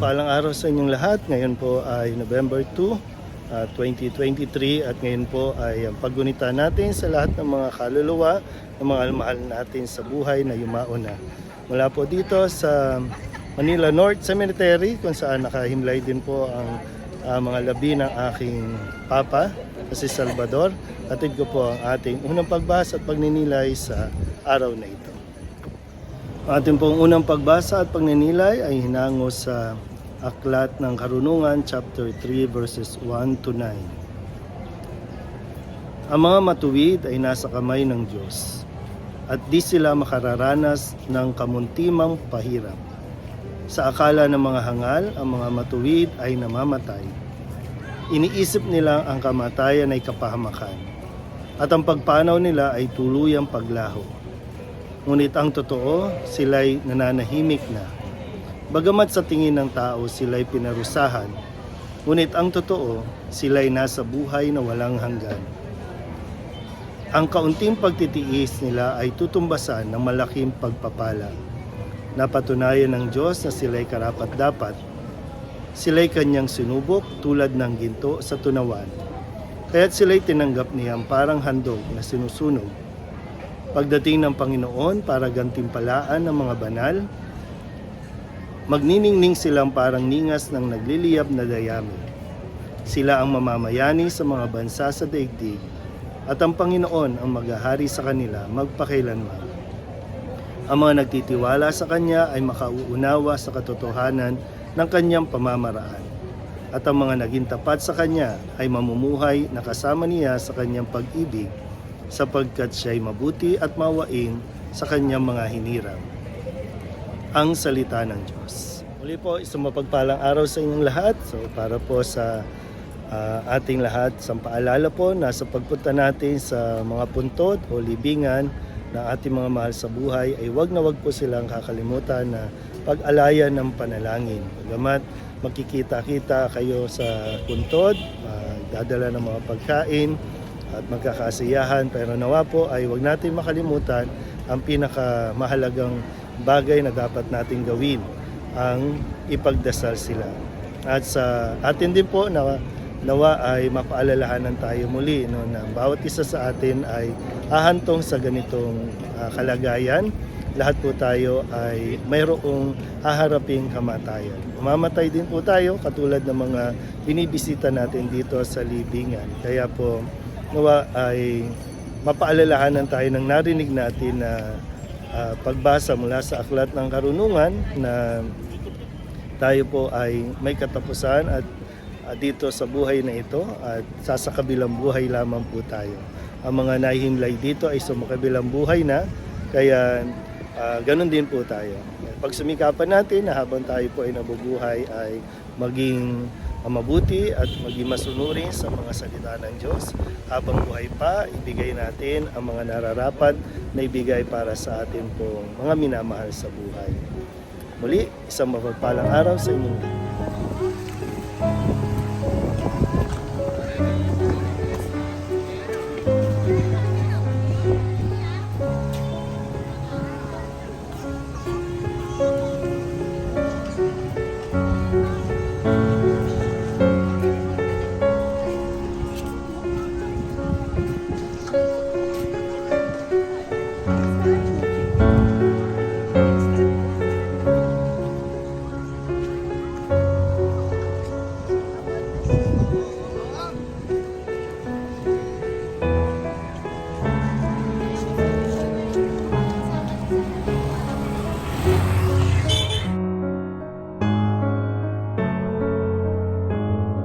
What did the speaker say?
Palang araw sa inyong lahat. Ngayon po ay November 2, uh, 2023 at ngayon po ay ang paggunita natin sa lahat ng mga kaluluwa, ng mga mahal natin sa buhay na yumaon na. Mula po dito sa Manila North Cemetery kung saan nakahimlay din po ang uh, mga labi ng aking papa na si Salvador. Atid ko po ang ating unang pagbasa at pagninilay sa araw na ito. Ang ating pong unang pagbasa at pagninilay ay hinango sa Aklat ng Karunungan chapter 3 verses 1 to 9. Ang mga matuwid ay nasa kamay ng Diyos at di sila makararanas ng kamuntimang pahirap. Sa akala ng mga hangal, ang mga matuwid ay namamatay. Iniisip nila ang kamatayan ay kapahamakan at ang pagpanaw nila ay tuluyang paglaho. Ngunit ang totoo, sila'y nananahimik na. Bagamat sa tingin ng tao sila'y pinarusahan, ngunit ang totoo, sila'y nasa buhay na walang hanggan. Ang kaunting pagtitiis nila ay tutumbasan ng malaking pagpapala. Napatunayan ng Diyos na sila'y karapat-dapat. Sila'y kanyang sinubok tulad ng ginto sa tunawan. Kaya't sila'y tinanggap niyang parang handog na sinusunog pagdating ng Panginoon para gantimpalaan ng mga banal, magniningning silang parang ningas ng nagliliyab na dayami. Sila ang mamamayani sa mga bansa sa daigdig, at ang Panginoon ang maghahari sa kanila magpakailanman. Ang mga nagtitiwala sa Kanya ay makauunawa sa katotohanan ng Kanyang pamamaraan. At ang mga naging tapat sa Kanya ay mamumuhay na kasama niya sa Kanyang pag-ibig sapagkat siya'y mabuti at mawain sa kanyang mga hinirang. Ang salita ng Diyos. Muli po, isang mapagpalang araw sa inyong lahat. So para po sa ah, ating lahat, sa paalala po na sa pagpunta natin sa mga puntod o libingan ng ating mga mahal sa buhay ay wag na wag po silang kakalimutan na pag-alayan ng panalangin. Bagamat makikita-kita kayo sa puntod, dadala ng mga pagkain, at magkakasiyahan pero nawa po ay wag natin makalimutan ang pinakamahalagang bagay na dapat nating gawin ang ipagdasal sila at sa atin din po na nawa ay mapaalalahanan tayo muli no, na bawat isa sa atin ay hahantong sa ganitong ah, kalagayan lahat po tayo ay mayroong haharaping kamatayan. Mamamatay din po tayo katulad ng mga binibisita natin dito sa libingan. Kaya po nawa ay mapaalalahanan tayo ng narinig natin na ah, pagbasa mula sa Aklat ng Karunungan na tayo po ay may katapusan at dito sa buhay na ito at sasakabilang buhay lamang po tayo. Ang mga nahihimlay dito ay sumakabilang buhay na kaya ah, ganun din po tayo. Pag sumikapan natin na habang tayo po ay nabubuhay ay maging ah, mabuti at maging masunurin sa mga salita ng Diyos. Habang buhay pa, ibigay natin ang mga nararapat na ibigay para sa atin pong mga minamahal sa buhay. Muli, isang mapagpalang araw sa inyong lahat.